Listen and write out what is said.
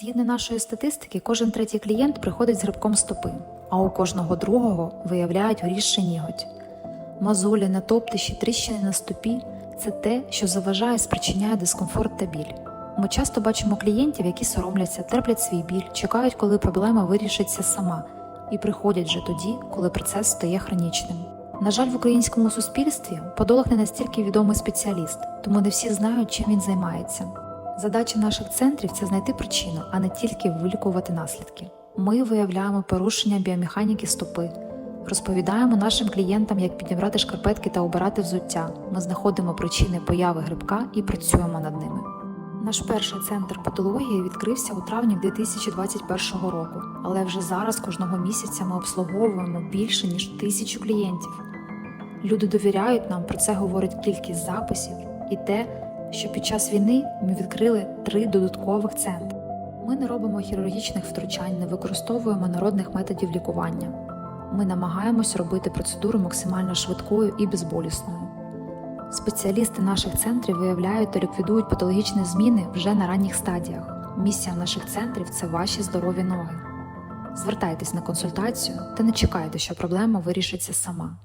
Згідно нашої статистики, кожен третій клієнт приходить з грибком стопи, а у кожного другого виявляють горіший ніготь. Мозолі, натоптищі, тріщини на стопі це те, що заважає спричиняє дискомфорт та біль. Ми часто бачимо клієнтів, які соромляться, терплять свій біль, чекають, коли проблема вирішиться сама, і приходять вже тоді, коли процес стає хронічним. На жаль, в українському суспільстві подолог не настільки відомий спеціаліст, тому не всі знають, чим він займається. Задача наших центрів це знайти причину, а не тільки вилікувати наслідки. Ми виявляємо порушення біомеханіки стопи, розповідаємо нашим клієнтам, як підібрати шкарпетки та обирати взуття. Ми знаходимо причини появи грибка і працюємо над ними. Наш перший центр патології відкрився у травні 2021 року, але вже зараз кожного місяця ми обслуговуємо більше ніж тисячу клієнтів. Люди довіряють нам, про це говорить кількість записів і те, що під час війни ми відкрили три додаткових центри. Ми не робимо хірургічних втручань, не використовуємо народних методів лікування. Ми намагаємось робити процедуру максимально швидкою і безболісною. Спеціалісти наших центрів виявляють та ліквідують патологічні зміни вже на ранніх стадіях. Місія наших центрів це ваші здорові ноги. Звертайтесь на консультацію та не чекайте, що проблема вирішиться сама.